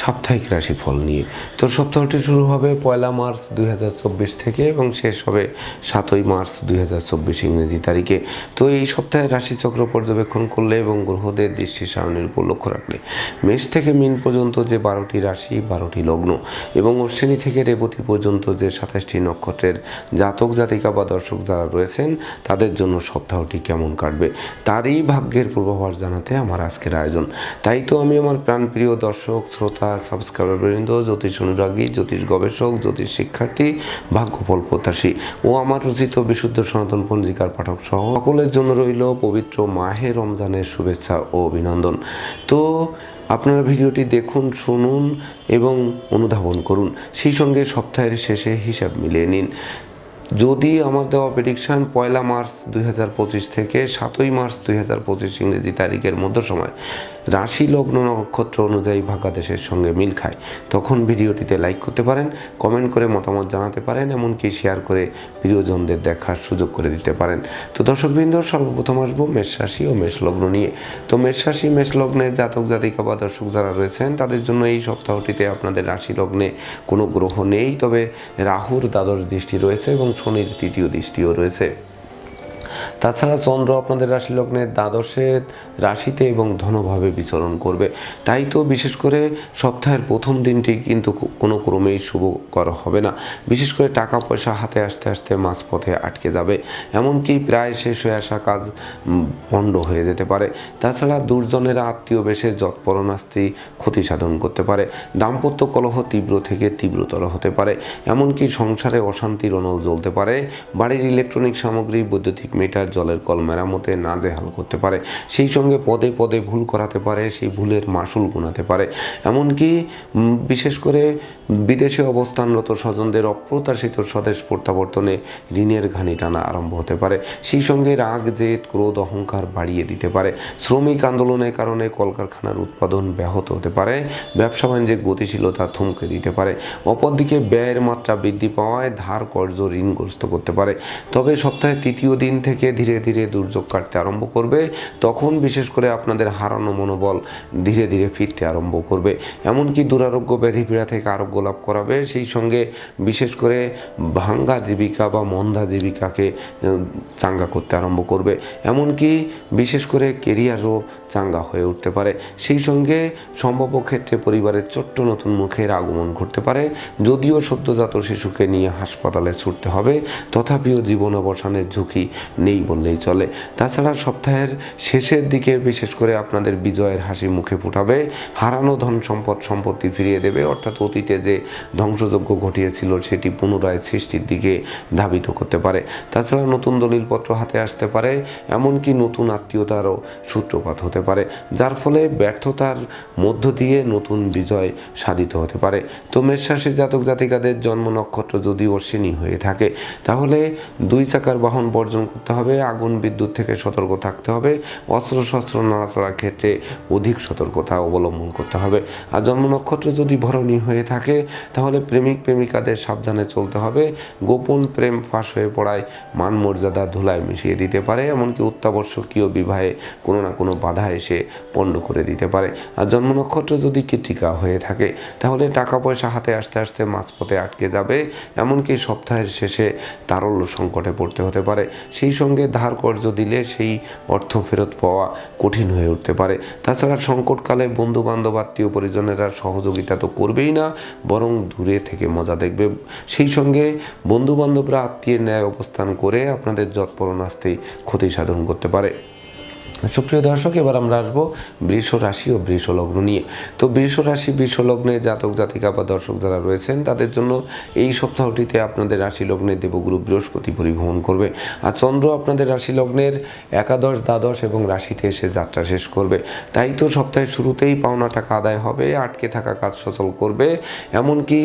সাপ্তাহিক রাশিফল নিয়ে। তো সপ্তাহটি শুরু হবে পয়লা মার্চ দুই হাজার চব্বিশ থেকে এবং শেষ হবে সাতই মার্চ দুই হাজার চব্বিশ ইংরেজি তারিখে। তো এই সপ্তাহে রাশিচক্র পর্যবেক্ষণ করলে এবং গ্রহদের দৃষ্টি সারণীর উপর লক্ষ্য রাখলে মেষ থেকে মিন পর্যন্ত যে বারোটি রাশি, বারোটি লগ্ন এবং অশ্বিনী থেকে রেবতী পর্যন্ত যে সাতাশটি নক্ষত্রের জাতক, জাতিকা বা দর্শক যারা রয়েছেন, তাদের জন্য সপ্তাহটি কেমন কাটবে তারই ভাগ্যের পূর্বাভাস জানাতে আমার আজকের আয়োজন। তাই তো আমি আমার প্রাণপ্রিয় দর্শক, শ্রোতা সাবস্ক্রাইবারবৃন্দ জ্যোতিষ অনুরাগী, জ্যোতিষ গবেষক, জ্যোতিষ শিক্ষার্থী ভাগ্যফল প্রত্যাশী ও আমার রচিত বিশুদ্ধ সনাতন পঞ্জিকার পাঠক সহ সকলের জন্য রইল পবিত্র মাহে রমজানের শুভেচ্ছা ও অভিনন্দন। তো আপনারা ভিডিওটি দেখুন, শুনুন এবং অনুধাবন করুন। সেই সঙ্গে সপ্তাহের শেষে হিসাব মিলিয়ে নিন। যদি আমার দেওয়া প্রেডিকশান পয়লা মার্চ দুই হাজার পঁচিশ থেকে সাতই মার্চ দুই হাজার পঁচিশ ইংরেজি তারিখের মধ্য সময় রাশি লগ্ন নক্ষত্র অনুযায়ী ভাগাদেশের সঙ্গে মিল খায়। তখন ভিডিওটিতে লাইক করতে পারেন কমেন্ট করে মতামত জানাতে পারেন, এমনকি শেয়ার করে প্রিয়জনদের দেখার সুযোগ করে দিতে পারেন। তো দর্শকবৃন্দ, সর্বপ্রথম আসব মেষ রাশি ও মেষ লগ্ন নিয়ে। তো মেষ রাশি, মেষ লগ্নে জাতক, জাতিকা বা দর্শক যারা রয়েছেন, তাদের জন্য এই সপ্তাহটিতে আপনাদের রাশি লগ্নে কোনো গ্রহ নেই। তবে রাহুর দ্বাদশ দৃষ্টি রয়েছে এবং শনির তৃতীয় দৃষ্টিও রয়েছে। তাছাড়া চন্দ্র আপনাদের রাশি লগ্নে দ্বাদশে রাশিতে এবং ধনভাবে বিচরণ করবে। তাই তো বিশেষ করে সপ্তাহের প্রথম দিনটি কিন্তু কোনো ক্রমেই শুভ করা হবে না। বিশেষ করে টাকা পয়সা হাতে আসতে আসতে মাঝপথে আটকে যাবে। এমনকি প্রায় শেষ হয়ে আসা কাজ পণ্ড হয়ে যেতে পারে। তাছাড়া দুর্জনেরা আত্মীয় বেশে যৎপরণাস্তি ক্ষতি সাধন করতে পারে। দাম্পত্য কলহ তীব্র থেকে তীব্রতর হতে পারে। এমনকি সংসারে অশান্তির অনল জ্বলতে পারে। বাড়ির ইলেকট্রনিক সামগ্রী, বৈদ্যুতিক মিটার জলের কল মেরামতে নাজেহাল করতে পারে। সেই সঙ্গে পদে পদে ভুল করাতে পারে, সেই ভুলের মাসুল গুনাতে পারে। এমনকি বিশেষ করে বিদেশে অবস্থানরত স্বজনদের অপ্রত্যাশিত স্বদেশ প্রত্যাবর্তনে ঋণের ঘানি টানা আরম্ভ হতে পারে। সেই সঙ্গে রাগ, জেদ, ক্রোধ, অহংকার বাড়িয়ে দিতে পারে। শ্রমিক আন্দোলনের কারণে কলকারখানার উৎপাদন ব্যাহত হতে পারে। ব্যবসা বাণিজ্যের গতিশীলতা থমকে দিতে পারে। অপরদিকে ব্যয়ের মাত্রা বৃদ্ধি পাওয়ায় ধার কর্য ঋণগ্রস্ত করতে পারে। তবে সপ্তাহের তৃতীয় দিন থেকে ধীরে ধীরে দুর্যোগ কাটতে আরম্ভ করবে। তখন বিশেষ করে আপনাদের হারানো মনোবল ধীরে ধীরে ফিরতে আরম্ভ করবে। এমনকি দুরারোগ্য ব্যাধি পীড়া থেকে আরোগ্য লাভ করাবে। সেই সঙ্গে বিশেষ করে ভাঙ্গা জীবিকা বা মন্দা জীবিকাকে চাঙ্গা করতে আরম্ভ করবে। এমনকি বিশেষ করে কেরিয়ারও চাঙ্গা হয়ে উঠতে পারে। সেই সঙ্গে সম্ভাব্য ক্ষেত্রে পরিবারের ছোট্ট নতুন মুখের আগমন ঘটতে পারে। যদিও সদ্যজাত শিশুকে নিয়ে হাসপাতালে ছুটতে হবে, তথাপিও জীবন অবসানের ঝুঁকি নেই বললেই চলে। তাছাড়া সপ্তাহের শেষের দিকে বিশেষ করে আপনাদের বিজয়ের হাসি মুখে ফুটাবে। হারানো ধন সম্পদ সম্পত্তি ফিরিয়ে দেবে, অর্থাৎ অতীতে যে ধ্বংসযজ্ঞ ঘটিয়েছিল সেটি পুনরায় সৃষ্টির দিকে ধাবিত করতে পারে। তাছাড়া নতুন দলিলপত্র হাতে আসতে পারে, এমনকি নতুন আত্মীয়তারও সূত্রপাত হতে পারে, যার ফলে ব্যর্থতার মধ্য দিয়ে নতুন বিজয় সাধিত হতে পারে। তো মেষরাশি জাতক জাতিকাদের জন্ম নক্ষত্র যদি অশ্বিনী হয়ে থাকে, তাহলে দুই চাকার বাহন বর্জন করতে হবে, আগুন বিদ্যুৎ থেকে সতর্ক থাকতে হবে অস্ত্র শস্ত্র নাড়াচড়ার ক্ষেত্রে অধিক সতর্কতা অবলম্বন করতে হবে। আর জন্ম নক্ষত্র যদি ভরণী হয়ে থাকে তাহলে প্রেমিক প্রেমিকাদের সাবধানে চলতে হবে। গোপন প্রেম ফাঁস হয়ে পড়ায় মান মর্যাদা ধুলায় মিশিয়ে দিতে পারে, এমনকি অত্যাবশ্যকীয় বিবাহে কোনো না কোনো বাধা এসে পণ্ড করে দিতে পারে। আর জন্ম নক্ষত্র যদি কৃতিকা হয়ে থাকে, তাহলে টাকা পয়সা হাতে আসতে আসতে মাঝপথে আটকে যাবে, এমনকি সপ্তাহের শেষে তারল্য সংকটে পড়তে হতে পারে। সেই সঙ্গে ধার কর্য দিলে সেই অর্থ ফেরত পাওয়া কঠিন হয়ে উঠতে পারে। তাছাড়া সংকটকালে বন্ধু বান্ধব আত্মীয় পরিজনেরা সহযোগিতা তো করবেই না বরং দূরে থেকে মজা দেখবে। সেই সঙ্গে বন্ধুবান্ধবরা আত্মীয়ের ন্যায় অবস্থান করে আপনাদের যৎপরণাস্তেই ক্ষতি সাধন করতে পারে। সুপ্রিয় দর্শক, এবার আমরা আসব বৃষ রাশি ও বৃষ লগ্ন নিয়ে। তো বৃষ রাশি, বৃষ লগ্নে জাতক, জাতিকা বা দর্শক যারা রয়েছেন, তাদের জন্য এই সপ্তাহটিতে আপনাদের রাশি লগ্নে দেবগুরু বৃহস্পতি পরিভ্রমণ করবে। আর চন্দ্র আপনাদের রাশি লগ্নের একাদশ, দ্বাদশ এবং রাশিতে এসে যাত্রা শেষ করবে। তাই তো সপ্তাহের শুরুতেই পাওনা টাকা আদায় হবে, আটকে থাকা কাজ সচল করবে। এমনকি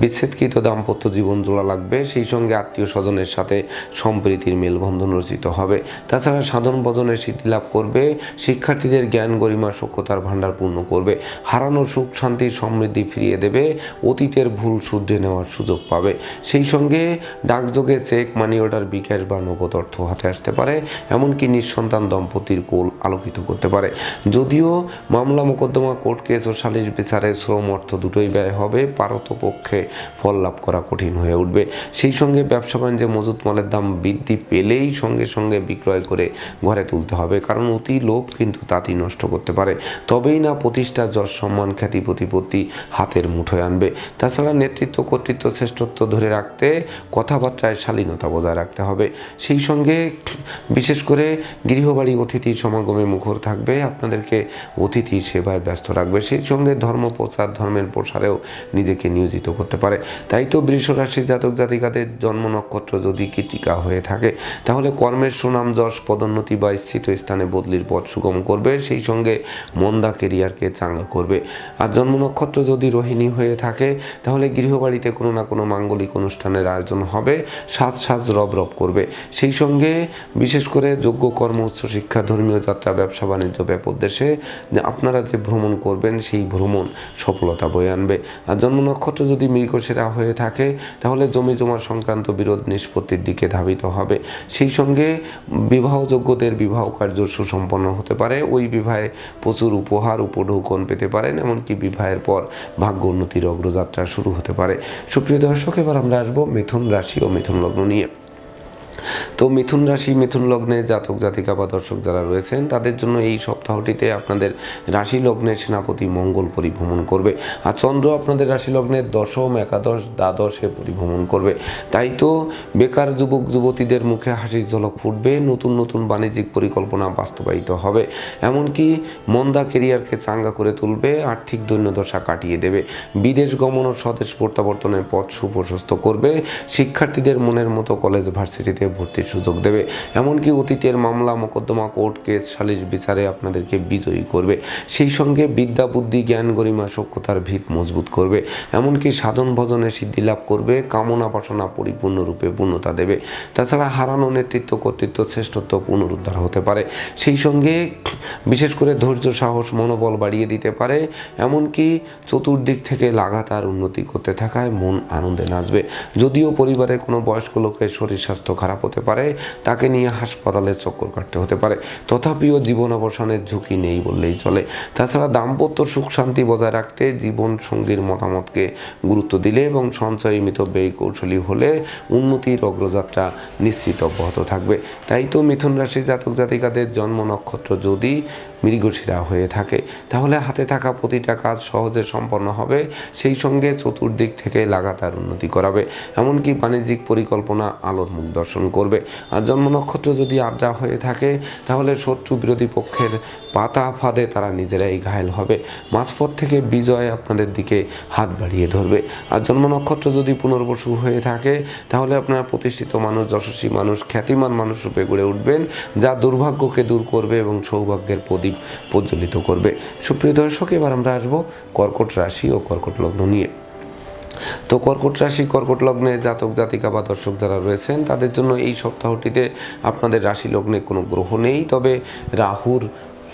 বিচ্ছেদকৃত দাম্পত্য জীবন জোড়া লাগবে। সেই সঙ্গে আত্মীয় স্বজনের সাথে সম্প্রীতির মেলবন্ধন রচিত হবে। তাছাড়া সাধন ভজন ভজনে সিদ্ধি লাভ করবে, শিক্ষার্থীদের জ্ঞান গরিমা সক্ষতার ভাণ্ডার পূর্ণ করবে, হারানো সুখ, শান্তি, সমৃদ্ধি ফিরিয়ে দেবে, অতীতের ভুল শুধরে নেওয়ার সুযোগ পাবে। সেই সঙ্গে ডাকযোগে চেক মানি অর্ডার, বিকাশ বা নগদ অর্থ হাতে আসতে পারে, এমনকি নিঃসন্তান দম্পতির কোল আলোকিত করতে পারে। যদিও মামলা মোকদ্দমা, কোর্ট কেস ও সালিশ বিচারে শ্রম অর্থ দুটোই ব্যয় হবে পারতপক্ষে ফল লাভ করা কঠিন হয়ে উঠবে। সেই সঙ্গে ব্যবসা বাণিজ্যে মজুত মালের দাম বৃদ্ধি পেলেই সঙ্গে সঙ্গে বিক্রয় করে ঘরে তুলতে হবে, কারণ অতি লোভ কিন্তু তাঁতি নষ্ট করতে পারে। তবেই না প্রতিষ্ঠা যশ সম্মান খ্যাতি প্রতিপত্তি হাতের মুঠোয় আনবে। তাছাড়া নেতৃত্ব কর্তৃত্ব শ্রেষ্ঠত্ব ধরে রাখতে কথাবার্তায় শালীনতা বজায় রাখতে হবে। সেই সঙ্গে বিশেষ করে গৃহবাড়ি অতিথি সমাগমে মুখর থাকবে, আপনাদেরকে অতিথি সেবায় ব্যস্ত রাখবে। সেই সঙ্গে ধর্ম প্রচার, ধর্মের প্রসারেও নিজেকে নিয়োজিত করতে পারে। তাই তো বৃষ রাশি জাতক জাতিকাদের জন্ম নক্ষত্র যদি কৃতিকা হয়ে থাকে, তাহলে কর্মের সুনাম, যশ, পদোন্নতি বা স্থিত স্থানে বদলির পথ সুগম করবে, সেই সঙ্গে মন্দা কেরিয়ারকে চাঙ্গা করবে। আর জন্ম নক্ষত্র যদি রোহিণী হয়ে থাকে, তাহলে গৃহবাড়িতে কোনো না কোনো মাঙ্গলিক অনুষ্ঠানের আয়োজন হবে, সাজ সাজ রব রব করবে। সেই সঙ্গে বিশেষ করে যোগ্য কর্ম, উচ্চ শিক্ষা, ধর্মীয় যাত্রা, ব্যবসা, বাণিজ্য ব্যাপোদ্দেশে যে আপনারা যে ভ্রমণ করবেন, সেই ভ্রমণ সফলতা বয়ে আনবে। আর জন্ম নক্ষত্র যদি মৃগশিরা হয়ে থাকে, তাহলে জমি জমা সংক্রান্ত বিরোধ নিষ্পত্তির দিকে ধাবিত হবে। সেই সঙ্গে বিবাহযোগ্যদের বিবাহ কার্য সুসম্পন্ন হতে পারে। ওই বিবাহে প্রচুর উপহার উপঢৌকন পেতে পারেন, এমনকি বিবাহের পর ভাগ্য উন্নতির অগ্রযাত্রা শুরু হতে পারে। সুপ্রিয় দর্শক, এবার আমরা আসব মিথুন রাশি ও মিথুন লগ্ন নিয়ে। তো মিথুন রাশি, মিথুন লগ্নে জাতক, জাতিকা বা দর্শক যারা রয়েছেন, তাদের জন্য এই সপ্তাহটিতে আপনাদের রাশি লগ্নের সেনাপতি মঙ্গল পরিভ্রমণ করবে। আর চন্দ্র আপনাদের রাশি লগ্নের দশম, একাদশ, দ্বাদশে পরিভ্রমণ করবে। তাই তো বেকার যুবক, যুবতীদের মুখে হাসির ঝলক ফুটবে, নতুন নতুন বাণিজ্যিক পরিকল্পনা বাস্তবায়িত হবে। এমনকি মন্দা কেরিয়ারকে চাঙ্গা করে তুলবে, আর্থিক দৈন্যদশা কাটিয়ে দেবে। বিদেশ গমন ও স্বদেশ প্রত্যাবর্তনের পথ সুপ্রশস্ত করবে। শিক্ষার্থীদের মনের মতো কলেজ, ভার্সিটিতে ভর্তির সুযোগ দেবে। এমনকি অতীতের মামলা, মোকদ্দমা, কোর্ট কেস, সালিশ বিচারে আপনাদেরকে বিজয়ী করবে। সেই সঙ্গে বিদ্যা, বুদ্ধি, জ্ঞান, গরিমা সক্ষতার ভিত মজবুত করবে। এমনকি সাধন ভজনে সিদ্ধি লাভ করবে, কামনা বাসনা পরিপূর্ণরূপে পূর্ণতা দেবে। তাছাড়া হারানো নেতৃত্ব, কর্তৃত্ব শ্রেষ্ঠত্ব পুনরুদ্ধার হতে পারে। সেই সঙ্গে বিশেষ করে ধৈর্য, সাহস, মনোবল বাড়িয়ে দিতে পারে। এমনকি চতুর্দিক থেকে লাগাতার উন্নতি করতে থাকায় মন আনন্দে নাচবে। যদিও পরিবারের কোনো বয়স্ক লোকের শরীর স্বাস্থ্য খারাপ হতে পারে, তাকে নিয়ে হাসপাতালে চক্কর কাটতে হতে পারে। তথাপিও জীবন অবসানের ঝুঁকি নেই বললেই চলে। তাছাড়া দাম্পত্য সুখ শান্তি বজায় রাখতে জীবন সঙ্গীর মতামতকে গুরুত্ব দিলে এবং সঞ্চয় মিত ব্যয় কৌশলী হলে উন্নতির অগ্রযাত্রা নিশ্চিত অব্যাহত থাকবে। তাই তো মিথুন রাশি জাতক জাতিকাদের জন্ম নক্ষত্র যদি মৃগশিরা হয়ে থাকে। তাহলে হাতে থাকা প্রতিটা কাজ সহজে সম্পন্ন হবে। সেই সঙ্গে চতুর্দিক থেকে লাগাতার উন্নতি করাবে। এমনকি বাণিজ্যিক পরিকল্পনা আলোর মুখ দর্শন করবে। আর জন্ম নক্ষত্র যদি আড্ডা হয়ে থাকে, তাহলে শত্রু বিরোধী পক্ষের পাতা ফাঁদে তারা নিজেরাই ঘায়েল হবে। মাঝপথ থেকে বিজয় আপনাদের দিকে হাত বাড়িয়ে ধরবে। আর জন্ম নক্ষত্র যদি পুনর্বসু হয়ে থাকে, তাহলে আপনারা প্রতিষ্ঠিত মানুষ, যশস্বী মানুষ, খ্যাতিমান মানুষ রূপে গড়ে উঠবেন, যা দুর্ভাগ্যকে দূর করবে এবং সৌভাগ্যের প্রদীপ প্রজ্বলিত করবে। সুপ্রিয় দর্শক, এবার আমরা আসব কর্কট রাশি ও কর্কট লগ্ন নিয়ে। তো কর্কট রাশি, কর্কট লগ্নে জাতক, জাতিকা বা দর্শক যারা রয়েছেন, তাদের জন্য এই সপ্তাহটিতে আপনাদের রাশি লগ্নে কোনো গ্রহ নেই। তবে রাহুর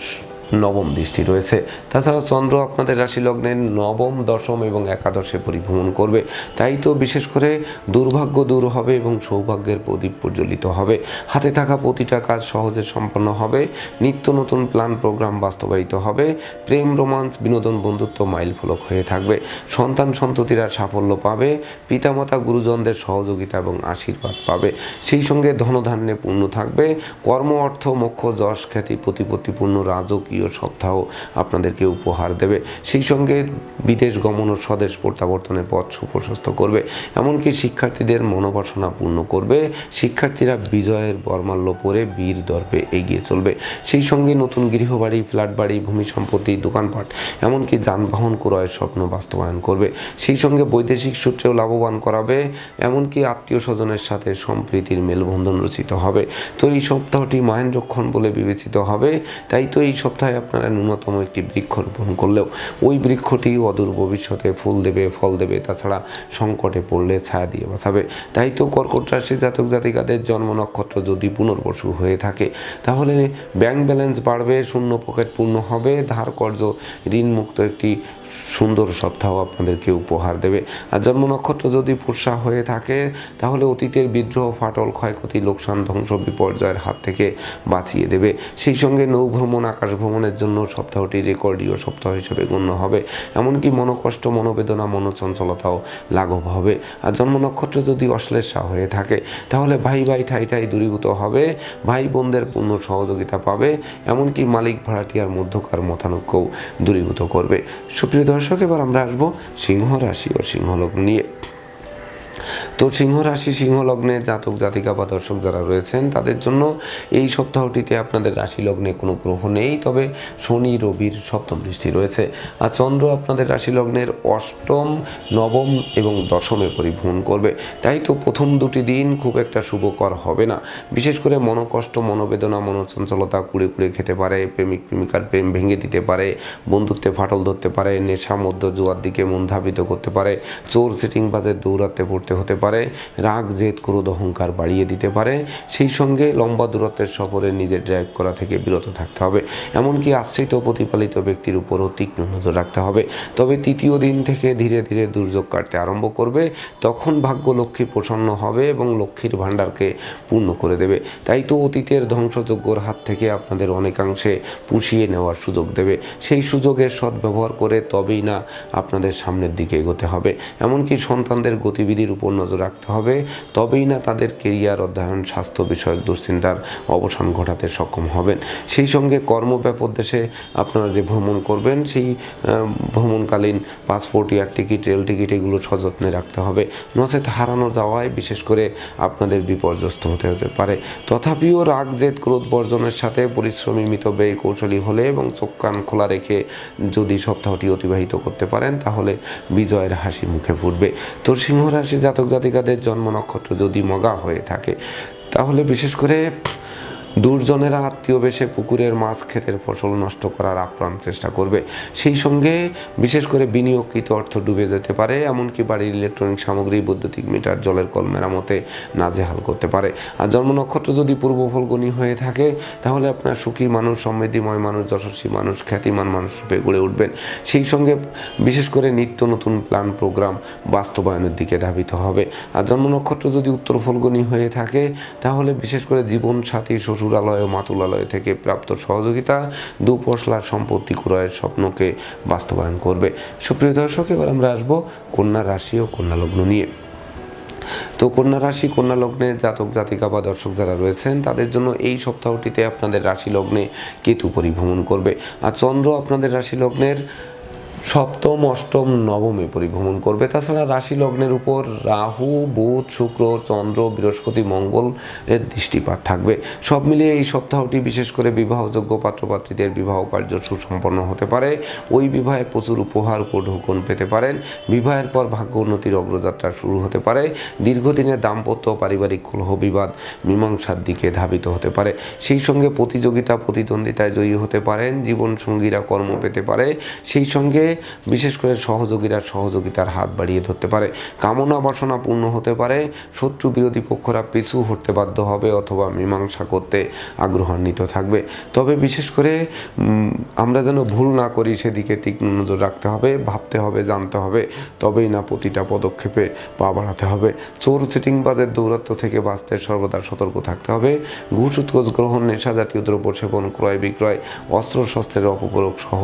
是。নবম দৃষ্টি রয়েছে। তাছাড়া চন্দ্র আপনাদের রাশি লগ্নের নবম, দশম এবং একাদশে পরিভ্রমণ করবে। তাই তো বিশেষ করে দুর্ভাগ্য দূর হবে এবং সৌভাগ্যের প্রদীপ প্রজ্বলিত হবে। হাতে থাকা প্রতিটা কাজ সহজে সম্পন্ন হবে। নিত্য নতুন প্ল্যান প্রোগ্রাম বাস্তবায়িত হবে। প্রেম রোমান্স বিনোদন, বন্ধুত্ব মাইল ফলক হয়ে থাকবে। সন্তান সন্ততিরা সাফল্য পাবে। পিতামাতা, গুরুজনদের সহযোগিতা এবং আশীর্বাদ পাবে। সেই সঙ্গে ধনধান্যে পূর্ণ থাকবে। কর্ম, অর্থ, মোক্ষ, যশ, খ্যাতি, প্রতিপত্তিপূর্ণ, রাজকীয় সপ্তাহ আপনাদেরকে উপহার দেবে। সেই সঙ্গে বিদেশ গমন ও স্বদেশ প্রত্যাবর্তনের পথ সুপ্রশস্ত করবে। এমনকি শিক্ষার্থীদের মনোবাসনা পূর্ণ করবে। শিক্ষার্থীরা বিজয়ের বর্মাল্য পরে বীর দর্পে এগিয়ে চলবে। সেই সঙ্গে নতুন গৃহবাড়ি ফ্ল্যাট বাড়ি ভূমি সম্পত্তি, দোকানপাট, এমনকি যানবাহন ক্রয়ের স্বপ্ন বাস্তবায়ন করবে। সেই সঙ্গে বৈদেশিক সূত্রেও লাভবান করাবে। এমনকি আত্মীয় স্বজনের সাথে সম্প্রীতির মেলবন্ধন রচিত হবে। তো এই সপ্তাহটি মাহেন্দ্রক্ষণ বলে বিবেচিত হবে। তাই তো এই সপ্তাহে সপ্তাহে আপনারা ন্যূনতম একটি বৃক্ষ রোপণ করলেও ওই বৃক্ষটি অদূর ভবিষ্যতে ফুল দেবে, ফল দেবে, তাছাড়া সংকটে পড়লে ছায়া দিয়ে বাঁচাবে। তাই তো কর্কট রাশি জাতক জাতিকাদের জন্ম নক্ষত্র যদি পুনর্বসু হয়ে থাকে, তাহলে ব্যাংক ব্যালেন্স বাড়বে, শূন্য পকেট পূর্ণ হবে, ধার কর্য ঋণমুক্ত একটি সুন্দর সপ্তাহ আপনাদেরকে উপহার দেবে। আর জন্ম নক্ষত্র যদি পুষা হয়ে থাকে, তাহলে অতীতের বিদ্রোহ, ফাটল, ক্ষয়ক্ষতি, লোকসান, ধ্বংস, বিপর্যয়ের হাত থেকে বাঁচিয়ে দেবে। সেই সঙ্গে নৌ ভ্রমণ, আকাশ ভ্রমণের জন্য সপ্তাহটি রেকর্ডীয় সপ্তাহ হিসেবে গণ্য হবে। এমনকি মনোকষ্ট, মনোবেদনা, মনোচঞ্চলতাও লাঘব হবে। আর জন্ম নক্ষত্র যদি অশ্লেষা হয়ে থাকে, তাহলে ভাই ভাই ঠাই ঠাই দূরীভূত হবে, ভাই বোনদের পূর্ণ সহযোগিতা পাবে, এমনকি মালিক ভাড়াটিয়ার মধ্যকার মতানৈক্যও দূরীভূত করবে। সুপ্রিয় দর্শক, এবার আমরা আসব সিংহ রাশি ও সিংহলগ্ন নিয়ে। তো সিংহ রাশি, সিংহ লগ্নে জাতক, জাতিকা বা দর্শক যারা রয়েছেন, তাদের জন্য এই সপ্তাহটিতে আপনাদের রাশি লগ্নে কোনো গ্রহ নেই, তবে শনি, রবির সপ্তম দৃষ্টি রয়েছে। আর চন্দ্র আপনাদের রাশি লগ্নের অষ্টম, নবম এবং দশমে পরিভ্রমণ করবে। তাই তো প্রথম দুটি দিন খুব একটা শুভকর হবে না। বিশেষ করে মনোকষ্ট, মনোবেদনা, মনোচঞ্চলতা কুড়ে কুড়ে খেতে পারে, প্রেমিক, প্রেমিকার প্রেম ভেঙে দিতে পারে, বন্ধুত্বে ফাটল ধরতে পারে, নেশা মধ্য জুয়ার দিকে মন ধাবিত করতে পারে, চোর, সিটিং বাজে দৌড়াতে পড়তে হতে পারে, রাগ, জেদ, ক্রোধ, অহংকার বাড়িয়ে দিতে পারে, সেই সঙ্গে লম্বা দূরত্বের সফরে নিজের ড্রাইভ করা থেকে বিরত থাকতে হবে। এমনকি আশ্রিত প্রতিপালিত ব্যক্তির উপরও তীক্ষ্ণ নজর রাখতে হবে। তবে তৃতীয় দিন থেকে ধীরে ধীরে দুর্যোগ কাটতে আরম্ভ করবে, তখন ভাগ্য লক্ষ্মী প্রসন্ন হবে এবং লক্ষ্মীর ভাণ্ডারকে পূর্ণ করে দেবে। তাই তো অতীতের ধ্বংসযজ্ঞর হাত থেকে আপনাদের অনেকাংশে পুষিয়ে নেওয়ার সুযোগ দেবে। সেই সুযোগের সদ্ব্যবহার করে তবেই না আপনাদের সামনের দিকে এগোতে হবে। এমনকি সন্তানদের গতিবিধির উপর নজর রাখতে হবে। তবেই না তাদের কেরিয়ার অধ্যয়ন, স্বাস্থ্য বিষয়ক দুশ্চিন্তার অবসান ঘটাতে সক্ষম হবেন। সেই সঙ্গে কর্মব্যাপক দেশে আপনারা যে ভ্রমণ করবেন, সেই ভ্রমণকালীন passport, air ticket, rail ticket এগুলো সযত্নে রাখতে হবে। নচেত হারানো যাওয়ায় বিশেষ করে আপনাদের বিপর্যস্ত হতে হতে পারে। তথাপিও রাগ, জেদ, ক্রোধ বর্জনের সাথে পরিশ্রমী, মিত ব্যয়, কৌশলী হলে এবং চোখ কান খোলা রেখে যদি সপ্তাহটি অতিবাহিত করতে পারেন, তাহলে বিজয়ের হাসি মুখে ফুটবে। তো সিংহ রাশি জাতক জাতিকাদের জন্ম নক্ষত্র যদি মগা হয়ে থাকে তাহলে বিশেষ করে দুর্জনেরা আত্মীয় বেশে পুকুরের মাছ ক্ষেতের ফসল নষ্ট করার আপ্রাণ চেষ্টা করবে। সেই সঙ্গে বিশেষ করে বিনিয়োগকৃত অর্থ ডুবে যেতে পারে, এমনকি বাড়ির ইলেকট্রনিক সামগ্রী, বৈদ্যুতিক মিটার, জলের কল মেরামতে নাজেহাল করতে পারে। আর জন্ম নক্ষত্র যদি পূর্ব ফলগুনি হয়ে থাকে, তাহলে আপনার সুখী মানুষ, সমৃদ্ধিময় মানুষ, যশস্বী মানুষ, খ্যাতিমান মানুষ রূপে গড়ে উঠবেন। সেই সঙ্গে বিশেষ করে নিত্য নতুন প্ল্যান, প্রোগ্রাম বাস্তবায়নের দিকে ধাবিত হবে। আর জন্ম নক্ষত্র যদি উত্তর ফলগুনি হয়ে থাকে, তাহলে বিশেষ করে জীবন সাথী শ্বশুরালয় ও মাতুলালয় থেকে প্রাপ্ত সহযোগিতা দুপশলার সম্পত্তি ক্রয়ের স্বপ্নকে বাস্তবায়ন করবে। সুপ্রিয় দর্শক, এবার আমরা আসব কন্যা রাশি ও কন্যা লগ্ন নিয়ে। তো কন্যা রাশি, কন্যা লগ্নে জাতক, জাতিকা বা দর্শক যারা রয়েছেন, তাদের জন্য এই সপ্তাহটিতে আপনাদের রাশি লগ্নে কেতু পরিভ্রমণ করবে। আর চন্দ্র আপনাদের রাশি লগ্নের সপ্তম, অষ্টম, নবমে পরিভ্রমণ করবে। তাছাড়া রাশি লগ্নের উপর রাহু, বুধ, শুক্র, চন্দ্র, বৃহস্পতি, মঙ্গল এর দৃষ্টিপাত থাকবে। সব মিলিয়ে এই সপ্তাহটি বিশেষ করে বিবাহযোগ্য পাত্রপাত্রীদের বিবাহ কার্য সুসম্পন্ন হতে পারে। ওই বিবাহে প্রচুর উপহার উপঢৌকন পেতে পারেন। বিবাহের পর ভাগ্য উন্নতির অগ্রযাত্রা শুরু হতে পারে। দীর্ঘদিনের দাম্পত্য পারিবারিক কলহ বিবাদ মীমাংসার দিকে ধাবিত হতে পারে। সেই সঙ্গে প্রতিযোগিতা, প্রতিদ্বন্দ্বিতায় জয়ী হতে পারেন। জীবনসঙ্গীরা কর্ম পেতে পারে। সেই সঙ্গে বিশেষ করে সহযোগীরা সহযোগিতার হাত বাড়িয়ে ধরতে পারে। কামনা বাসনা পূর্ণ হতে পারে। শত্রু বিরোধী পক্ষরা পিছু হতে বাধ্য হবে অথবা মীমাংসা করতে আগ্রহান্বিত থাকবে। তবে বিশেষ করে আমরা যেন ভুল না করি সেদিকে তীক্ষ্ণ নজর রাখতে হবে, ভাবতে হবে, জানতে হবে। তবেই না প্রতিটা পদক্ষেপে পা বাড়াতে হবে। চোর সিটিংবাজের দৌরাত্ম থেকে বাঁচতে সর্বদা সতর্ক থাকতে হবে। ঘুষ উৎকোচ গ্রহণ নেশা জাতীয় দ্রব্য সেবন, ক্রয় বিক্রয়, অস্ত্র, শস্ত্রের অপপ্রয়োগ সহ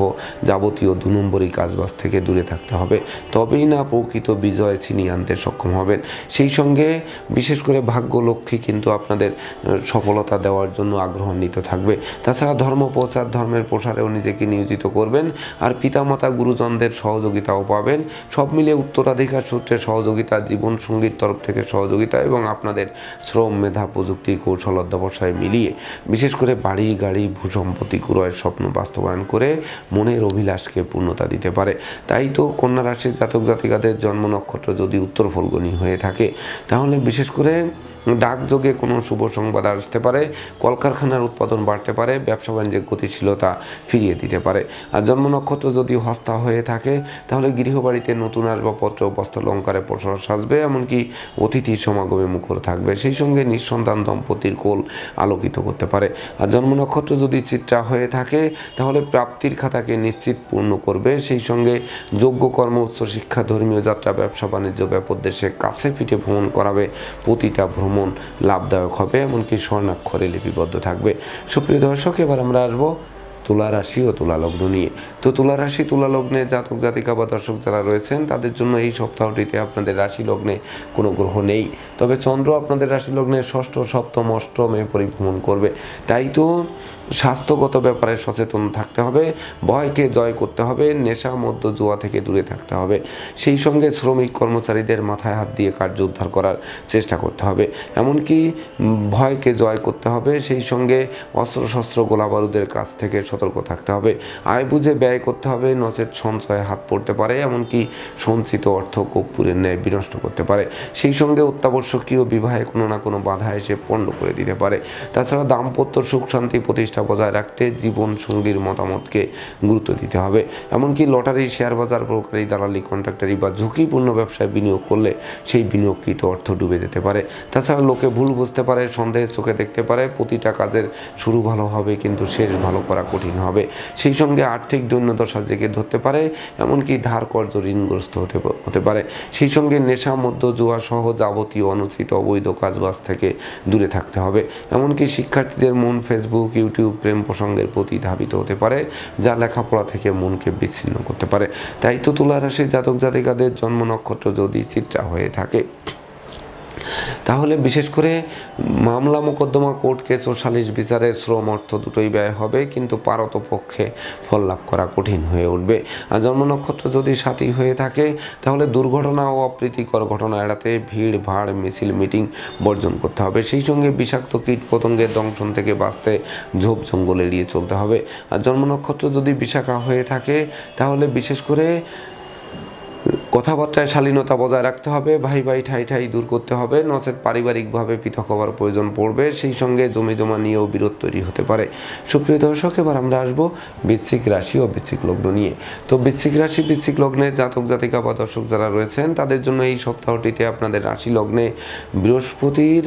যাবতীয় দু নম্বরী কাজবাজ থেকে দূরে থাকতে হবে। তবেই না প্রকৃত বিজয় ছিনিয়ে আনতে সক্ষম হবেন। সেই সঙ্গে বিশেষ করে ভাগ্য লক্ষ্মী কিন্তু আপনাদের সফলতা দেওয়ার জন্য আগ্রহান্বিত থাকবে। তাছাড়া ধর্ম প্রচার, ধর্মের প্রসারেও নিজেকে নিয়োজিত করবেন আর পিতামাতা, গুরুজনদের সহযোগিতাও পাবেন। সব মিলিয়ে উত্তরাধিকার সূত্রে সহযোগিতা, জীবন সঙ্গীর তরফ থেকে সহযোগিতা এবং আপনাদের শ্রম, মেধা, প্রযুক্তি, কৌশল অধ্যবসায় মিলিয়ে বিশেষ করে বাড়ি, গাড়ি, ভূসম্পত্তি, ক্রয়ের স্বপ্ন বাস্তবায়ন করে মনের অভিলাষকে পূর্ণতা দিতে পারে। তাই তো কন্যা রাশির জাতক জাতিকাদের জন্ম নক্ষত্র যদি উত্তর ফলগনি হয়ে থাকে, তাহলে বিশেষ করে ডাকযোগে কোনো শুভ সংবাদ আসতে পারে, কলকারখানার উৎপাদন বাড়তে পারে, ব্যবসা বাণিজ্যের গতিশীলতা ফিরিয়ে দিতে পারে। আর জন্ম নক্ষত্র যদি হস্তা হয়ে থাকে, তাহলে গৃহবাড়িতে নতুন আসবাবপত্র বস্ত্র অলঙ্কারে প্রসার সাজবে, এমনকি অতিথি সমাগমে মুখর থাকবে। সেই সঙ্গে নিঃসন্তান দম্পতির কোল আলোকিত করতে পারে। আর জন্ম নক্ষত্র যদি চিত্রা হয়ে থাকে, তাহলে প্রাপ্তির খাতাকে নিশ্চিত পূর্ণ করবে। সেই সঙ্গে যোগ্য কর্ম, উচ্চ শিক্ষা, ধর্মীয় যাত্রা, ব্যবসা বাণিজ্য ব্যাপক দেশে কাছে পিঠে ভ্রমণ করাবে। প্রতিটা ভ্রমণ লাভদায়ক হবে, এমনকি স্বর্ণাক্ষরে লিপিবদ্ধ থাকবে। সুপ্রিয় দর্শক, এবার আমরা আসব তুলা রাশি ও তুলা লগ্ন নিয়ে। তো তুলা রাশি, তুলা লগ্নে জাতক, জাতিকা বা দর্শক যারা রয়েছেন, তাদের জন্য এই সপ্তাহটিতে আপনাদের রাশি লগ্নে কোনো গ্রহ নেই। তবে চন্দ্র আপনাদের রাশি লগ্নে ষষ্ঠ, সপ্তম, অষ্টমে পরিভ্রমণ করবে। তাই তো স্বাস্থ্যগত ব্যাপারে সচেতন থাকতে হবে, ভয়কে জয় করতে হবে, নেশা মধ্য জুয়া থেকে দূরে থাকতে হবে। সেই সঙ্গে শ্রমিক কর্মচারীদের মাথায় হাত দিয়ে কার্য উদ্ধার করার চেষ্টা করতে হবে। এমনকি ভয়কে জয় করতে হবে, সেই সঙ্গে অস্ত্রশস্ত্র গোলা বারুদের কাছ থেকে সতর্ক থাকতে হবে। আয় বুঝে ব্যয় করতে হবে, নচেত সঞ্চয়ে হাত পড়তে পারে, এমনকি সঞ্চিত অর্থ কর্পূরের ন্যায় বিনষ্ট করতে পারে। সেই সঙ্গে অত্যাবশ্যকীয় বিবাহে কোনো না কোনো বাধা এসে পণ্ড করে দিতে পারে। তাছাড়া দাম্পত্য সুখ শান্তি প্রতিষ্ঠা বজায় রাখতে জীবন সঙ্গীর মতামতকে গুরুত্ব দিতে হবে। এমনকি লটারি, শেয়ার বাজার, ব্রোকারি, দালালি, কন্ট্রাক্টারি বা ঝুঁকিপূর্ণ ব্যবসায় বিনিয়োগ করলে সেই বিনিয়োগকৃত অর্থ ডুবে যেতে পারে। তাছাড়া লোকে ভুল বুঝতে পারে, সন্দেহের চোখে দেখতে পারে, প্রতিটা কাজের শুরু ভালো হবে কিন্তু শেষ ভালো করা কঠিন হবে। সেই সঙ্গে আর্থিক দৈন্যদশা জেগে ধরতে পারে, এমনকি ধার কর্য ঋণগ্রস্ত হতে হতে পারে। সেই সঙ্গে নেশা মধ্য জুয়া সহ যাবতীয় অনুচিত অবৈধ কাজবাজ থেকে দূরে থাকতে হবে। এমনকি শিক্ষার্থীদের মন ফেসবুক ইউটিউব প্রেম প্রসঙ্গের প্রতি ধাবিত হতে পারে, যা লেখাপড়া থেকে মনকে বিচ্ছিন্ন করতে পারে। তাই তো তুলা রাশি জাতক জাতিকাদের জন্ম নক্ষত্র যদি চিত্রা হয়ে থাকে তাহলে বিশেষ করে মামলা মোকদ্দমা কোর্ট কেস ও সালিশ বিচারে শ্রম অর্থ দুটোই ব্যয় হবে, কিন্তু পারত পক্ষে ফল লাভ করা কঠিন হয়ে উঠবে। আর জন্ম নক্ষত্র যদি সাথী হয়ে থাকে, তাহলে দুর্ঘটনা ও অপ্রীতিকর ঘটনা এড়াতে ভিড়, ভাড়, মিছিল, মিটিং বর্জন করতে হবে। সেই সঙ্গে বিষাক্ত কীট পতঙ্গের দংশন থেকে বাঁচতে ঝোপ জঙ্গল এড়িয়ে চলতে হবে। আর জন্ম নক্ষত্র যদি বিশাখা হয়ে থাকে, তাহলে বিশেষ করে কথাবার্তায় শালীনতা বজায় রাখতে হবে, ভাই ভাই ঠাই ঠাই দূর করতে হবে, নচেত পারিবারিকভাবে পৃথক হওয়ার প্রয়োজন পড়বে, সেই সঙ্গে জমি জমা নিয়েও বিরোধ তৈরি হতে পারে। সুপ্রিয় দর্শক, এবার আমরা আসব বৃশ্চিক রাশি ও বৃশ্চিক লগ্ন নিয়ে। তো বৃশ্চিক রাশি, বৃশ্চিক লগ্নে জাতক, জাতিকা বা দর্শক যারা রয়েছেন, তাদের জন্য এই সপ্তাহটিতে আপনাদের রাশি লগ্নে বৃহস্পতির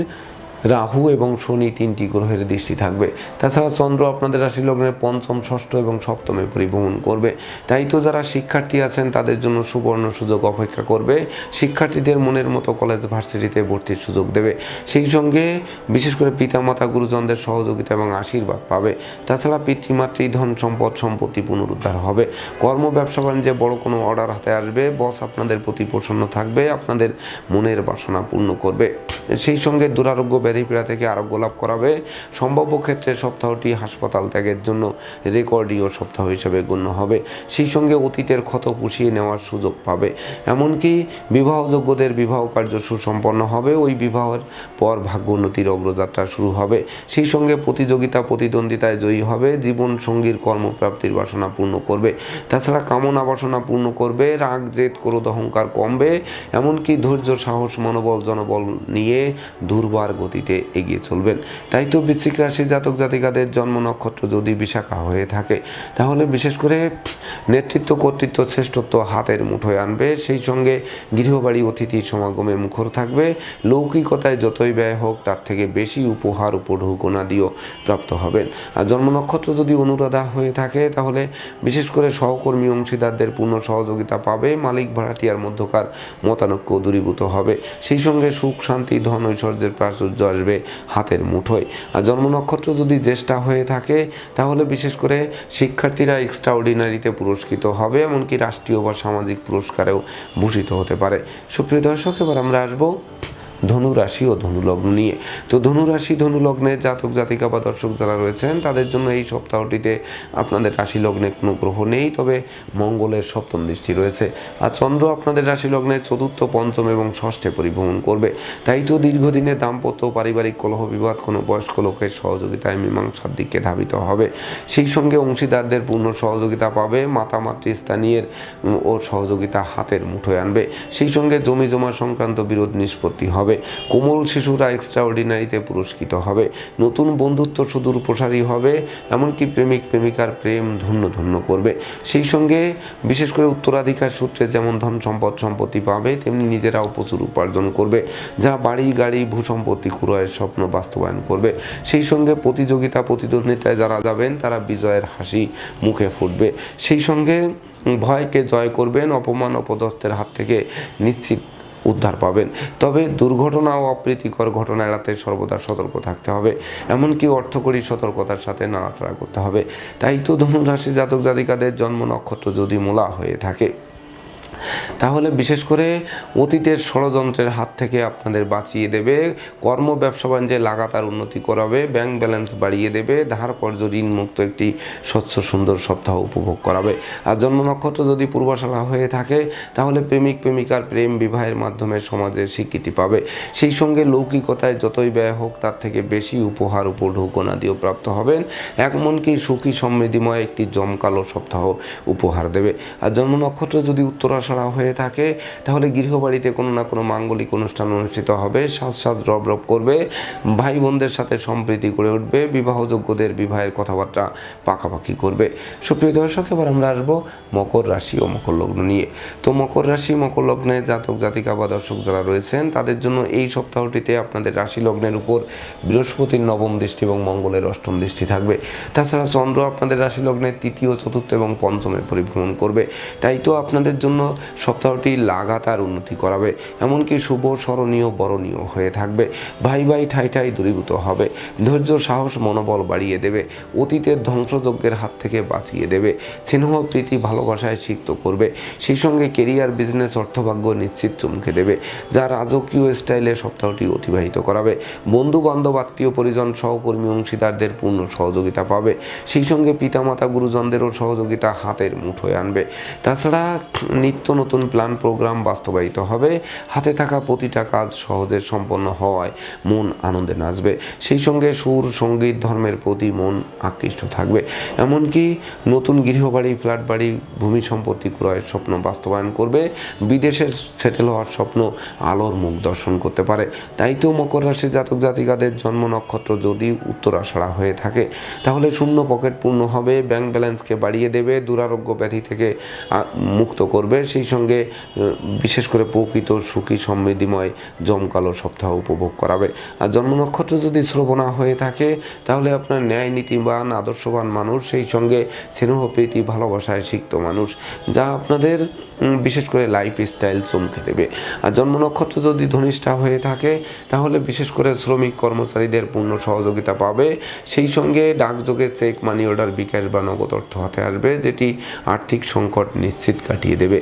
রাহু এবং শনি তিনটি গ্রহের দৃষ্টি থাকবে। তাছাড়া চন্দ্র আপনাদের রাশি লগ্নের পঞ্চম, ষষ্ঠ এবং সপ্তমে পরিভ্রমণ করবে। তাই তো যারা শিক্ষার্থী আছেন, তাদের জন্য সুবর্ণ সুযোগ অপেক্ষা করবে। শিক্ষার্থীদের মনের মতো কলেজ ভার্সিটিতে ভর্তির সুযোগ দেবে। সেই সঙ্গে বিশেষ করে পিতামাতা, গুরুজনদের সহযোগিতা এবং আশীর্বাদ পাবে। তাছাড়া পিতৃমাতৃ, ধন সম্পদ, সম্পত্তি পুনরুদ্ধার হবে। কর্ম, ব্যবসা, বাণিজ্যে বড় কোনো অর্ডার হাতে আসবে। বস আপনাদের প্রতি প্রসন্ন থাকবে, আপনাদের মনের বাসনা পূর্ণ করবে। সেই সঙ্গে দুরারোগ্য ব্যাধি পীড়া থেকে আরোগ্য লাভ করাবে। সম্ভাব্য ক্ষেত্রে সপ্তাহটি হাসপাতাল ত্যাগের জন্য রেকর্ডীয় সপ্তাহ হিসেবে গণ্য হবে। সেই সঙ্গে অতীতের ক্ষত পুষিয়ে নেওয়ার সুযোগ পাবে। এমনকি বিবাহযোগ্যদের বিবাহ কার্য সুসম্পন্ন হবে। ওই বিবাহের পর ভাগ্য উন্নতির অগ্রযাত্রা শুরু হবে। সেই সঙ্গে প্রতিযোগিতা, প্রতিদ্বন্দ্বিতায় জয়ী হবে। জীবন সঙ্গীর কর্মপ্রাপ্তির বাসনা পূর্ণ করবে। তাছাড়া কামনা বাসনা পূর্ণ করবে। রাগ, জেদ, ক্রোধ, অহংকার কমবে। এমনকি ধৈর্য, সাহস, মনোবল, জনবল নিয়ে দুর্বার গতিতে এগিয়ে চলবেন। তাই তো বৃশ্চিক রাশি জাতক জাতিকাদের জন্ম নক্ষত্র যদি বিশাখা হয়ে থাকে, তাহলে বিশেষ করে নেতৃত্ব, কর্তৃত্ব, শ্রেষ্ঠত্ব হাতের মুঠোয় আনবে। সেই সঙ্গে গৃহবাড়ি, অতিথি সমাগমে মুখর থাকবে। লৌকিকতায় যতই ব্যয় হোক, তার থেকে বেশি উপহার উপঢৌকনা দিয়েও প্রাপ্ত হবেন। আর জন্ম নক্ষত্র যদি অনুরাধা হয়ে থাকে, তাহলে বিশেষ করে সহকর্মী, অংশীদারদের পূর্ণ সহযোগিতা পাবে। মালিক, ভাড়াটিয়ার মধ্যকার মতানৈক্য দূরীভূত হবে। সেই সঙ্গে সুখ, শান্তি, ধন, ঐশ্বর্যের প্রাচুর্য আসবে হাতের মুঠোয়। আর জন্ম নক্ষত্র যদি জ্যেষ্ঠা হয়ে থাকে, তাহলে বিশেষ করে শিক্ষার্থীরা এক্সট্রা অর্ডিনারিতে পুরস্কৃত হবে, এমনকি রাষ্ট্রীয় বা সামাজিক পুরস্কারেও ভূষিত হতে পারে। সুপ্রিয় দর্শক, এবার আমরা আসব ধনু রাশি ও ধনু লগ্ন নিয়ে। তো ধনু রাশি ধনু লগ্নে জাতক জাতিকা বা দর্শক যারা রয়েছেন তাদের জন্য এই সপ্তাহটিতে আপনাদের রাশি লগ্নে কোনো গ্রহ নেই তবে মঙ্গলের সপ্তম দৃষ্টি রয়েছে। আর চন্দ্র আপনাদের রাশি লগ্নে চতুর্থ পঞ্চম এবং ষষ্ঠে পরিভ্রমণ করবে। তাই তো দীর্ঘদিনে দাম্পত্য পারিবারিক কলহ বিবাদ কোনো বয়স্ক লোকের সহযোগিতায় মীমাংসার দিকে ধাবিত হবে। সেই সঙ্গে অংশীদারদের পূর্ণ সহযোগিতা পাবে মাতা মাতৃস্থানীয়ের উম, ও সহযোগিতা হাতের মুঠোয় আনবে। সেই সঙ্গে জমি জমা সংক্রান্ত বিরোধ নিষ্পত্তি হবে। হবে। কোমল শিশুরা এক্সট্রা অর্ডিনারিতে পুরস্কৃত হবে। নতুন বন্ধুত্ব সুদূর প্রসারী হবে, এমনকি প্রেমিক প্রেমিকার প্রেম ধন্য ধন্য করবে। সেই সঙ্গে বিশেষ করে উত্তরাধিকার সূত্রে যেমন ধন সম্পদ সম্পত্তি পাবে, তেমনি নিজেরাও প্রচুর উপার্জন করবে, যা বাড়ি, গাড়ি ভূসম্পত্তি ক্রয়ের স্বপ্ন বাস্তবায়ন করবে। সেই সঙ্গে প্রতিযোগিতা প্রতিদ্বন্দ্বিতায় যারা যাবেন, তারা বিজয়ের হাসি মুখে ফুটবে। সেই সঙ্গে ভয়কে জয় করবেন, অপমান, অপদস্থের হাত থেকে নিশ্চিত উদ্ধার পাবেন। তবে দুর্ঘটনা ও অপ্রীতিকর ঘটনা এড়াতে সর্বদা সতর্ক থাকতে হবে। এমনকি অর্থকরী সতর্কতার সাথে নাড়াচাড়া করতে হবে। তাই তো ধনুরাশি জাতক জাতিকাদের জন্ম নক্ষত্র যদি মূলা হয়ে থাকে। তাহলে বিশেষ করে অতীতের ষড়যন্ত্রের হাত থেকে আপনাদের বাঁচিয়ে দেবে কর্ম ব্যবসা বাণিজ্যে লাগাতার উন্নতি করাবে ব্যাংক ব্যালেন্স বাড়িয়ে দেবে, ধার কর্য ঋণ মুক্ত একটি স্বচ্ছ সুন্দর সপ্তাহ উপভোগ করাবে। আর জন্ম নক্ষত্র যদি পূর্বাশালা হয়ে থাকে, তাহলে প্রেমিক, প্রেমিকার প্রেম বিবাহের মাধ্যমে সমাজে স্বীকৃতি পাবে। সেই সঙ্গে লৌকিকতায় যতই ব্যয় হোক, তার থেকে বেশি উপহার উপঢৌকনাদিও প্রাপ্ত হবেন। এমনকি সুখী সমৃদ্ধিময় একটি জমকালো সপ্তাহ উপহার দেবে। আর জন্ম নক্ষত্র যদি উত্তরাষাঢ়া হয়ে থাকে, তাহলে গৃহবাড়িতে কোনো না কোনো মাঙ্গলিক অনুষ্ঠান অনুষ্ঠিত হবে। সাজ সাজ রব রব করবে। ভাই বোনদের সাথে সম্প্রীতি গড়ে উঠবে। বিবাহযোগ্যদের বিবাহের কথাবার্তা পাকাপাকি করবে। সুপ্রিয় দর্শক, এবার আমরা আসব মকর রাশি ও মকর লগ্ন নিয়ে। তো মকর রাশি, মকর লগ্নে জাতক, জাতিকা বা দর্শক যারা রয়েছেন, তাদের জন্য এই সপ্তাহটিতে আপনাদের রাশি লগ্নের উপর বৃহস্পতির নবম দৃষ্টি এবং মঙ্গলের অষ্টম দৃষ্টি থাকবে। তাছাড়া চন্দ্র আপনাদের রাশি লগ্নের তৃতীয়, চতুর্থ এবং পঞ্চমে পরিভ্রমণ করবে। তাই তো আপনাদের জন্য সপ্তাহটি লাগাতার উন্নতি করাবে। এমনকি শুভ, স্মরণীয়, বরণীয় হয়ে থাকবে। ভাই ভাই ঠাই ঠাই দূরীভূত হবে। ধৈর্য, সাহস, মনোবল বাড়িয়ে দেবে। অতীতের ধ্বংসযজ্ঞের হাত থেকে বাঁচিয়ে দেবে। স্নেহ, প্রীতি, ভালোবাসায় সিক্ত করবে। সেই সঙ্গে কেরিয়ার, বিজনেস, অর্থভাগ্য নিশ্চিত চমকে দেবে। যা রাজকীয় স্টাইলে সপ্তাহটি অতিবাহিত করাবে। বন্ধু বান্ধব আত্মীয়, পরিজন সহকর্মী অংশীদারদের পূর্ণ সহযোগিতা পাবে। সেই সঙ্গে পিতামাতা, গুরুজনদেরও সহযোগিতা হাতের মুঠোয় আনবে। তাছাড়া নিত্য নতুন প্ল্যান প্রোগ্রাম বাস্তবায়িত হবে। হাতে থাকা প্রতিটা কাজ সহজে সম্পন্ন হওয়ায় মন আনন্দে নাচবে। সেই সঙ্গে সুর, সংগীত ধর্মের প্রতি মন আকৃষ্ট থাকবে। এমনকি নতুন গৃহবাড়ি ফ্ল্যাট বাড়ি, ভূমি সম্পত্তি ক্রয়ের স্বপ্ন বাস্তবায়ন করবে। বিদেশে সেটেল হওয়ার স্বপ্ন আলোর মুখ দর্শন করতে পারে। তাই তো মকর রাশি জাতক জাতিকাদের জন্ম নক্ষত্র যদি উত্তরাষাড়া হয়ে থাকে, তাহলে শূন্য পকেট পূর্ণ হবে। ব্যাংক ব্যালেন্সকে বাড়িয়ে দেবে। দুরারোগ্য ব্যাধি থেকে মুক্ত করবে। সেই সঙ্গে বিশেষ করে প্রকৃত সুখী, সমৃদ্ধিময় জমকালো সপ্তাহ উপভোগ করাবে। আর জন্ম নক্ষত্র যদি শ্রবণা হয়ে থাকে, তাহলে আপনার ন্যায় নীতিবান, আদর্শবান মানুষ, সেই সঙ্গে স্নেহ, প্রীতি, ভালোবাসায় সিক্ত মানুষ, যা আপনাদের বিশেষ করে লাইফ স্টাইল চমকে দেবে। আর জন্ম নক্ষত্র যদি ধনিষ্ঠা হয়ে থাকে, তাহলে বিশেষ করে শ্রমিক কর্মচারীদের পূর্ণ সহযোগিতা পাবে। সেই সঙ্গে ডাকযোগে চেক মানি অর্ডার বিকাশ বা নগদ অর্থ হাতে আসবে, যেটি আর্থিক সংকট নিশ্চিত কাটিয়ে দেবে।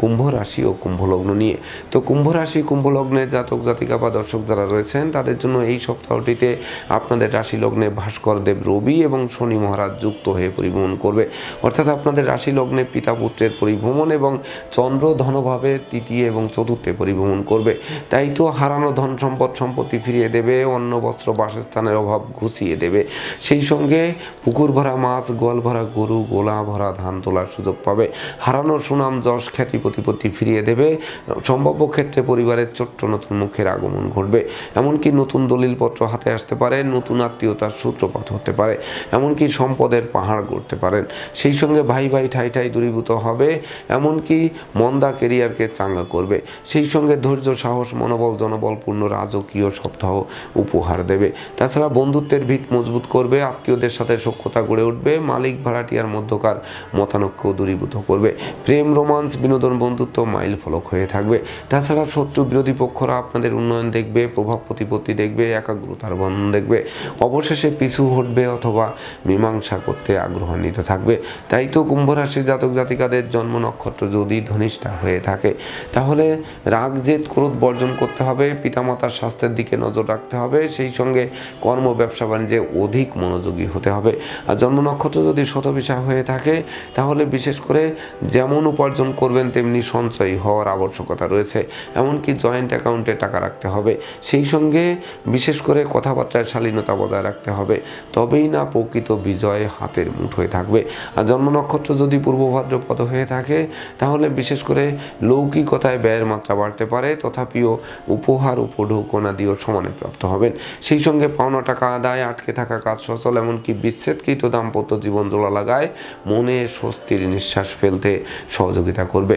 কুম্ভ রাশি ও কুম্ভ লগ্ন নিয়ে। তো কুম্ভ রাশি, কুম্ভ লগ্নে জাতক, জাতিকা বা দর্শক যারা রয়েছেন, তাদের জন্য এই সপ্তাহটিতে আপনাদের রাশি লগ্নে ভাস্কর দেব রবি এবং শনি মহারাজ যুক্ত হয়ে পরিভ্রমণ করবে। অর্থাৎ আপনাদের রাশি লগ্নে পিতা পুত্রের পরিভ্রমণ এবং চন্দ্র ধনভাবে তৃতীয় এবং চতুর্থে পরিভ্রমণ করবে। তাই তো হারানো ধন সম্পদ, সম্পত্তি ফিরিয়ে দেবে, অন্ন, বস্ত্র, বাসস্থানের অভাব ঘুষিয়ে দেবে। সেই সঙ্গে পুকুর ভরা মাছ, গোয়াল ভরা গরু, গোলা ভরা ধান তোলার সুযোগ পাবে। হারানো সুনাম, যশ, খ্যাতি প্রতিপত্তি ফিরিয়ে দেবে। সম্ভাব্য ক্ষেত্রে পরিবারের ছোট্ট নতুন মুখের আগমন ঘটবে। এমনকি নতুন দলিলপত্র হাতে আসতে পারে, নতুন আত্মীয়তার সূত্রপাত হতে পারে, এমনকি সম্পদের পাহাড় গড়তে পারেন। সেই সঙ্গে ভাই ভাই ঠাই ঠাই দূরীভূত হবে, এমনকি মন্দা কেরিয়ারকে চাঙ্গা করবে। সেই সঙ্গে ধৈর্য, সাহস, মনোবল, জনবলপূর্ণ রাজকীয় সপ্তাহ উপহার দেবে। তাছাড়া বন্ধুত্বের ভিত মজবুত করবে, আত্মীয়দের সাথে সখ্যতা গড়ে উঠবে, মালিক, ভাড়াটিয়ার মধ্যকার মতানৈক্য দূরীভূত করবে। প্রেম, রোমান্স, বিনোদন বন্ধুত্ব মাইল ফলক হয়ে থাকবে। তাছাড়া শত্রু বিরোধী পক্ষরা আপনাদের উন্নয়ন দেখবে, প্রভাব প্রতিপত্তি দেখবে, একাগ্রতার বন্ধন দেখবে, অবশেষে পিছু হটবে অথবা মীমাংসা করতে আগ্রহান্বিত থাকবে। তাই তো কুম্ভ রাশির জাতক জাতিকাদের জন্ম নক্ষত্র যদি ধনিষ্ঠা হয়ে থাকে, তাহলে রাগ, জেদ, ক্রোধ বর্জন করতে হবে, পিতামাতার স্বাস্থ্যের দিকে নজর রাখতে হবে, সেই সঙ্গে কর্ম, ব্যবসা, বাণিজ্যে অধিক মনোযোগী হতে হবে। আর জন্ম নক্ষত্র যদি শতবিশা হয়ে থাকে, তাহলে বিশেষ করে যেমন উপার্জন করবেন, তেমনি তেমনি সঞ্চয় হওয়ার আবশ্যকতা রয়েছে, এমনকি জয়েন্ট অ্যাকাউন্টে টাকা রাখতে হবে। সেই সঙ্গে বিশেষ করে কথাবার্তায় শালীনতা বজায় রাখতে হবে। তবেই না প্রকৃত বিজয় হাতের মুঠোয় থাকবে। আর জন্ম নক্ষত্র যদি পূর্ব ভাদ্রপদ হয়ে থাকে, তাহলে বিশেষ করে লৌকিকতায় ব্যয়ের মাত্রা বাড়তে পারে, তথাপিও উপহার উপঢৌকনাদিও সমানে প্রাপ্ত হবেন। সেই সঙ্গে পাওনা টাকা আদায়, আটকে থাকা কাজ সচল, এমনকি বিচ্ছেদকৃত দাম্পত্য জীবন জোড়া লাগায় মনে স্বস্তির নিঃশ্বাস ফেলতে সহযোগিতা করবে।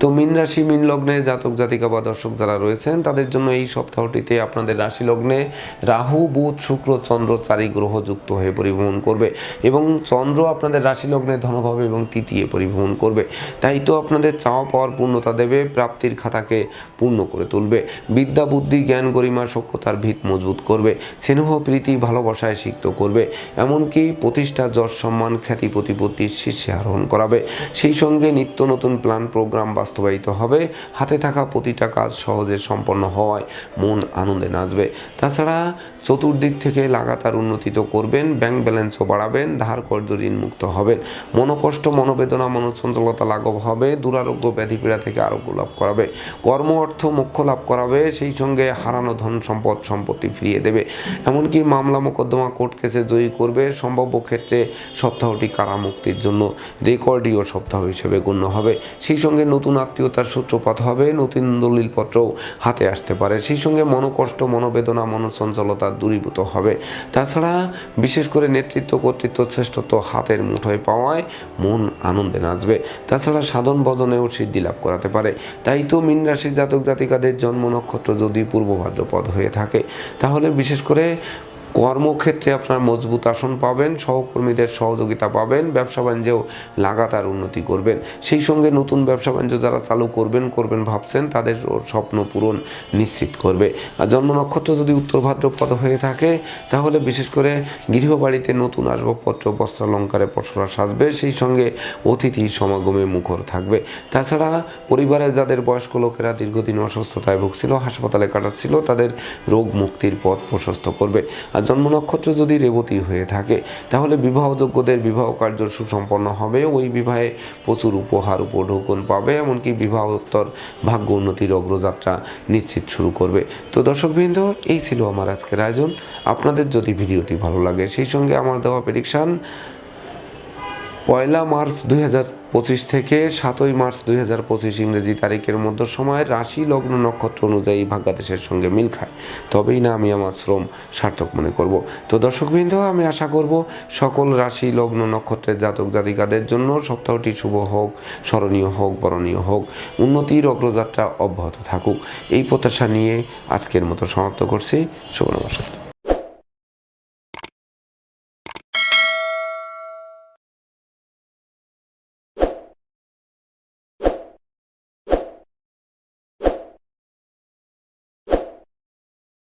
তো মীন রাশি, মীন লগ্নে জাতক, জাতিকা বা দর্শক যারা রয়েছেন, তাদের জন্য এই সপ্তাহটিতে আপনাদের রাশি লগ্নে রাহু, বুধ, শুক্র, চন্দ্র চারি গ্রহ যুক্ত হয়ে পরিভ্রমণ করবে এবং চন্দ্র আপনাদের রাশি লগ্নে ধনভাবে এবং তৃতীয় পরিভ্রমণ করবে। তাই তো আপনাদের চাওয়া পাওয়ার পূর্ণতা দেবে, প্রাপ্তির খাতাকে পূর্ণ করে তুলবে, বিদ্যা, বুদ্ধি, জ্ঞান, গরিমা সক্ষতার ভিত মজবুত করবে, স্নেহ, প্রীতি, ভালোবাসায় সিক্ত করবে, এমনকি প্রতিষ্ঠা, যশ, সম্মান, খ্যাতি, প্রতিপত্তির শীর্ষে আরোহণ করাবে। সেই সঙ্গে নিত্য নতুন প্ল্যান প্রোগ্রাম বাস্তবায়িত হবে। হাতে থাকা প্রতিটা কাজ সহজে সম্পন্ন হওয়ায় মন আনন্দে নাচবে। তাছাড়া চতুর্দিক থেকে লাগাতার উন্নতি তো করবেন ব্যাংক ব্যালেন্সও বাড়াবেন, ধার কর্য ঋণ মুক্ত হবেন। মনোকষ্ট, মনোবেদনা, মনোচঞ্চলতা লাঘব হবে, দুরারোগ্য ব্যাধি পীড়া থেকে আরোগ্য লাভ করাবে। কর্ম, অর্থ, মোক্ষ লাভ করাবে, সেই সঙ্গে হারানো ধন সম্পদ, সম্পত্তি ফিরিয়ে দেবে। এমনকি মামলা, মোকদ্দমা, কোর্ট কেসে জয়ী করবে, সম্ভাব্য ক্ষেত্রে সপ্তাহটি কারামুক্তির জন্য রেকর্ডীয় সপ্তাহ হিসেবে গণ্য হবে। সেই সঙ্গে নতুন আত্মীয়তার সূত্রপাত হবে, নতুন দলিলপত্রও হাতে আসতে পারে। সেই সঙ্গে মনোকষ্ট, মনোবেদনা, মনোচঞ্চলতা দূরীভূত হবে। তাছাড়া বিশেষ করে নেতৃত্ব, কর্তৃত্ব, শ্রেষ্ঠত্ব হাতের মুঠোয় পাওয়ায় মন আনন্দে নাচবে। তাছাড়া সাধন ভজনেও সিদ্ধি লাভ করাতে পারে। তাই তো মীন রাশির জাতক জাতিকাদের জন্ম নক্ষত্র যদি পূর্ব ভাদ্রপদ হয়ে থাকে, তাহলে বিশেষ করে কর্মক্ষেত্রে আপনার মজবুত আসন পাবেন, সহকর্মীদের সহযোগিতা পাবেন, ব্যবসা বাণিজ্যেও লাগাতার উন্নতি করবেন। সেই সঙ্গে নতুন ব্যবসা বাণিজ্য যারা চালু করবেন করবেন ভাবছেন, তাদের স্বপ্ন পূরণ নিশ্চিত করবে। আর জন্ম নক্ষত্র যদি উত্তর ভাদ্রপদ হয়ে থাকে, তাহলে বিশেষ করে গৃহবাড়িতে নতুন আসবাবপত্র, বস্ত্রালঙ্কারে পসরা সাজবে, সেই সঙ্গে অতিথি সমাগমে মুখর থাকবে। তাছাড়া পরিবারে যাদের বয়স্ক লোকেরা দীর্ঘদিন অসুস্থতায় ভুগছিল, হাসপাতালে কাটাচ্ছিল, তাদের রোগ মুক্তির পথ প্রশস্ত করবে। আর জন্ম নক্ষত্র যদি রেবতী হয়ে থাকে, তাহলে বিবাহযোগ্যদের বিবাহ কার্য সুসম্পন্ন হবে। ওই বিবাহে প্রচুর উপহার, উপঢৌকন পাবে। এমনকি বিবাহোত্তর ভাগ্য উন্নতির অগ্রযাত্রা নিশ্চিত শুরু করবে। তো দর্শকবৃন্দ, এই ছিল আমার আজকের আয়োজন। আপনাদের যদি ভিডিওটি ভালো লাগে, সেই সঙ্গে আমার দেওয়া প্রেডিকশান পয়লা মার্চ দুই পঁচিশ থেকে সাতই মার্চ দুই হাজার পঁচিশ ইংরেজি তারিখের মধ্য সময় রাশি লগ্ন নক্ষত্র অনুযায়ী ভাগ্যাদেশের সঙ্গে মিল খায়। তবেই না আমি আমার শ্রম সার্থক মনে করব। তো দর্শকবৃন্দ, আমি আশা করব সকল রাশি লগ্ন নক্ষত্রের জাতক জাতিকাদের জন্য সপ্তাহটি শুভ হোক, স্মরণীয় হোক, বরণীয় হোক, উন্নতির অগ্রযাত্রা অব্যাহত থাকুক। এই প্রত্যাশা নিয়ে আজকের মতো সমাপ্ত করছি। শুভ নমস্কার।